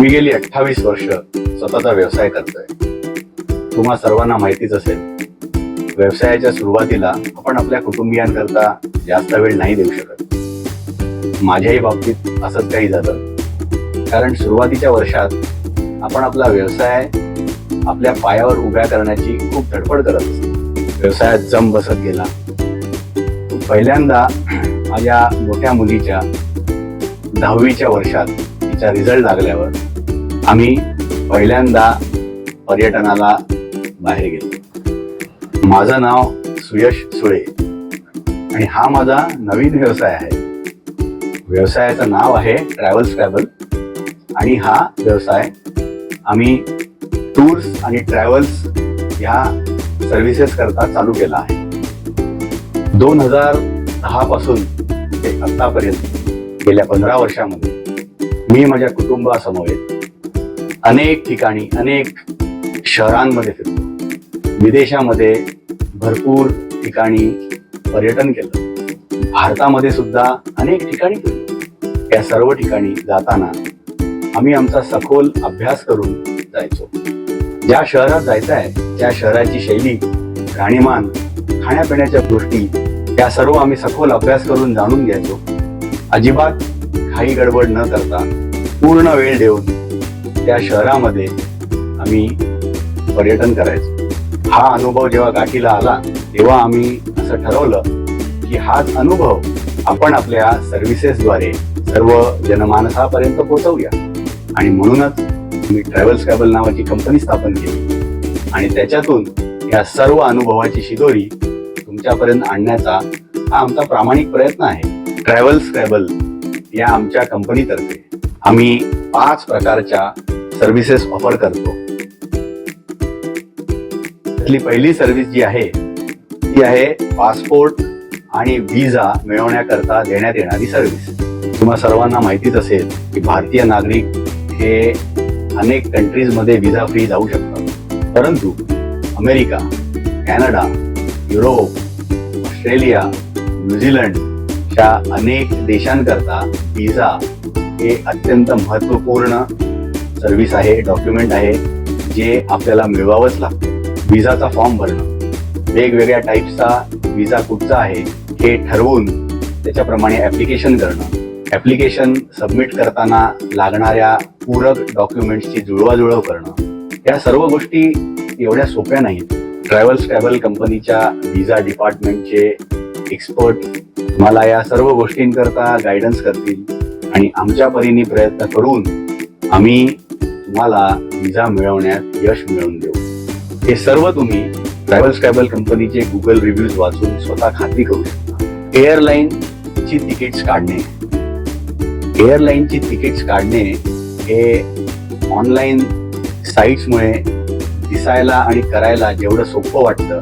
मी गेली अठ्ठावीस वर्ष स्वतःचा व्यवसाय करतोय. तुम्हा सर्वांना माहितीच असेल व्यवसायाच्या सुरुवातीला आपण आपल्या कुटुंबियांकरता जास्त वेळ नाही देऊ शकत. माझ्याही बाबतीत असंच काही झालं. कारण सुरुवातीच्या वर्षात आपण आपला व्यवसाय आपल्या पायावर उभ्या करण्याची खूप धडपड करत असतो. व्यवसायात जम बसत गेला. पहिल्यांदा माझ्या मोठ्या मुलीच्या दहावीच्या वर्षात तिचा रिझल्ट लागल्यावर आम्ही पहिल्यांदा पर्यटनाला बाहेर गेलो. माझं नाव सुयश सुळे आणि हा माझा नवीन व्यवसाय आहे. व्यवसायाचं नाव आहे ट्रॅव्हल्स ट्रॅव्हल आणि हा व्यवसाय आम्ही टूर्स आणि ट्रॅव्हल्स ह्या सर्व्हिसेस करता चालू केला आहे. दोन हजार दहा पासून ते आतापर्यंत गेल्या पंधरा वर्षामध्ये मी माझ्या कुटुंबासमवेत अनेक ठिकाणी अनेक शहरांमध्ये फिरलो. विदेशामध्ये भरपूर ठिकाणी पर्यटन केलं. भारतामध्ये सुद्धा अनेक ठिकाणी फिरलो. या सर्व ठिकाणी जाताना आम्ही आमचा सखोल अभ्यास करून जायचो. ज्या शहरात जायचं आहे त्या शहराची शैली राहणीमान खाण्यापिण्याच्या गोष्टी या सर्व आम्ही सखोल अभ्यास करून जाणून घ्यायचो. अजिबात घाई गडबड न करता पूर्ण वेळ देऊन त्या शहरामध्ये आम्ही पर्यटन करायचो. हा अनुभव जेव्हा गाठीला आला तेव्हा आम्ही असं ठरवलं की हाच अनुभव आपण आपल्या सर्व्हिसेसद्वारे सर्व जनमानसापर्यंत पोहोचवूया. आणि म्हणूनच मी ट्रॅव्हल्स कॅबल नावाची कंपनी स्थापन केली. आणि त्याच्यातून या सर्व अनुभवाची शिदोरी तुमच्यापर्यंत आणण्याचा हा आमचा प्रामाणिक प्रयत्न आहे. ट्रॅव्हल्स ट्रॅव्हल या आमच्या कंपनीतर्फे आम्ही पाच प्रकारच्या सर्व्हिसेस ऑफर करतो. त्यातली पहिली सर्व्हिस जी आहे ती आहे पासपोर्ट आणि व्हिसा मिळवण्याकरता देण्यात येणारी सर्व्हिस तुम्हा सर्वांना माहितीच असेल की भारतीय नागरिक हे अनेक कंट्रीजमध्ये व्हिसा फ्री जाऊ शकतात. परंतु America Canada Europe Australia New Zealand अशा अनेक देशांकरता व्हिसा हे अत्यंत महत्त्वपूर्ण सर्व्हिस आहे डॉक्युमेंट आहे जे आपल्याला मिळवावंच लागतं. विजाचा फॉर्म भरणं. वेगवेगळ्या टाईपचा विजा कुठचा आहे हे ठरवून त्याच्याप्रमाणे ऍप्लिकेशन करणं. ऍप्लिकेशन सबमिट करताना लागणाऱ्या पूरक डॉक्युमेंट्सची जुळवाजुळव करणं. या सर्व गोष्टी एवढ्या सोप्या नाहीत. ट्रॅव्हल्स ट्रॅव्हल कंपनीच्या व्हिजा डिपार्टमेंटचे एक्सपर्ट मला या सर्व गोष्टींकरता गायडन्स करतील आणि आमच्या परीने प्रयत्न करून आम्ही तुम्हाला व्हिसा मिळवण्यात यश मिळवून देऊ. हे सर्व तुम्ही ट्रॅव्हल्स ट्रॅव्हल कंपनीचे गुगल रिव्ह्यूज वाचून स्वतः खात्री करू शकता. एअरलाईनची तिकीट्स काढणे. एअरलाईनची तिकीट्स काढणे हे ऑनलाईन साईट्समुळे दिसायला आणि करायला जेवढं सोपं वाटतं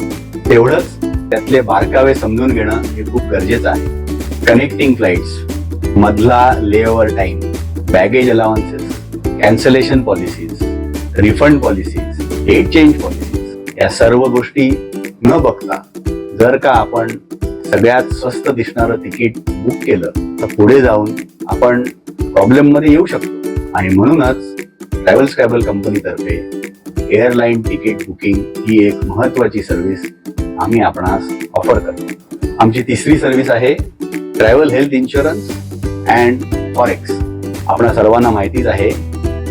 तेवढंच त्यातले बारकावे समजून घेणं हे खूप गरजेचं आहे. कनेक्टिंग फ्लाईट्स मधला layover time baggage allowances cancellation policies refund policies exchange policies या सर्व गोष्टी न बघता जर का आपण सगळ्यात स्वस्त दिसणारं तिकीट बुक केलं तर पुढे जाऊन आपण प्रॉब्लेममध्ये येऊ शकतो. आणि म्हणूनच ट्रॅव्हल्स ट्रॅव्हल कंपनीतर्फे एअरलाईन तिकीट बुकिंग ही एक महत्वाची सर्व्हिस आम्ही आपणास ऑफर करतो. आमची तिसरी सर्व्हिस आहे travel health insurance and forex आपणा सर्वांना माहितीच आहे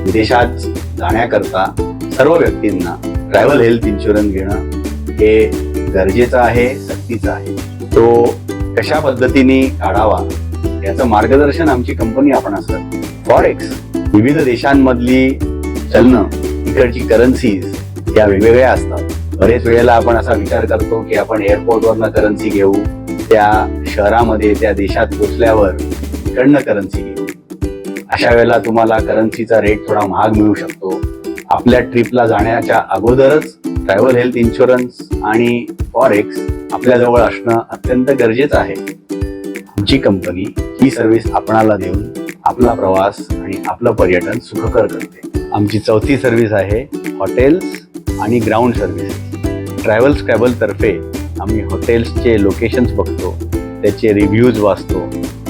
विदेशात जाण्याकरता सर्व व्यक्तींना ट्रॅव्हल हेल्थ इन्शुरन्स घेणं हे गरजेचं आहे सक्तीचं आहे. तो कशा पद्धतीने काढावा याचं मार्गदर्शन आमची कंपनी आपण असतात. फॉरेक्स विविध देशांमधली चलनं इकडची करन्सीज या वेगवेगळ्या असतात. बरेच वेळेला आपण असा विचार करतो की आपण एअरपोर्टवरनं करन्सी घेऊ त्या शहरामध्ये त्या देशात पोचल्यावर इकडनं करन्सी घेऊ. अशा वेळेला तुम्हाला करन्सीचा रेट थोडा महाग मिळू शकतो. आपल्या ट्रिपला जाण्याच्या अगोदरच ट्रॅव्हल हेल्थ इन्शुरन्स आणि फॉरेक्स आपल्याजवळ असणं अत्यंत गरजेचं आहे. आमची कंपनी ही सर्व्हिस आपणाला देऊन आपला प्रवास आणि आपलं पर्यटन सुखकर करते. आमची चौथी सर्व्हिस आहे हॉटेल्स आणि ग्राउंड सर्व्हिस ट्रॅव्हल्स ट्रॅव्हलतर्फे आम्ही हॉटेल्सचे लोकेशन्स बघतो त्याचे रिव्ह्यूज वाचतो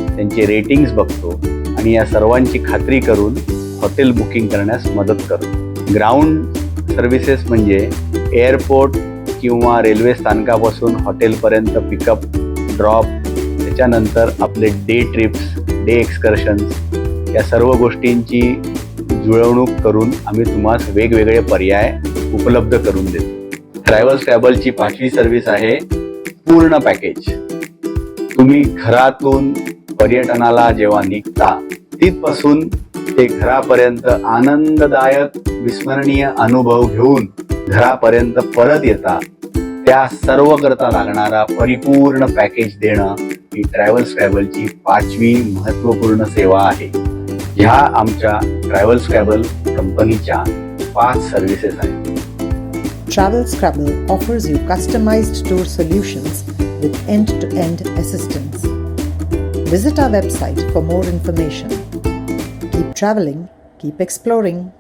त्यांचे रेटिंग्स बघतो आणि या सर्वांची खात्री करून हॉटेल बुकिंग करण्यास मदत करतो ग्राउंड सर्व्हिसेस म्हणजे एअरपोर्ट किंवा रेल्वे स्थानकापासून हॉटेलपर्यंत पिकअप ड्रॉप त्याच्यानंतर आपले डे ट्रिप्स डे एक्सकर्शन्स या सर्व गोष्टींची जुळवणूक करून आम्ही तुम्हाला वेगवेगळे पर्याय उपलब्ध करून देतो. ट्रॅव्हल्स ट्रॅव्हलची पाचवी सर्व्हिस आहे पूर्ण पॅकेज तुम्ही घरातून पर्यटनाला जेव्हा निघता तिथपासून ते घरापर्यंत आनंददायक विस्मरणीय अनुभव घेऊन घरापर्यंत परत येतात. त्या सर्व करता लागणारा परिपूर्ण पॅकेज देणं ही ट्रॅव्हल्स ट्रॅव्हलची पाचवी महत्त्वपूर्ण सेवा आहे. ह्या आमच्या ट्रॅव्हल्स ट्रॅव्हल कंपनीच्या पाच सर्व्हिसेस आहेत. Travel Scrabble offers you customized tour solutions with end to end assistance. Visit our website for more information. Keep traveling, keep exploring.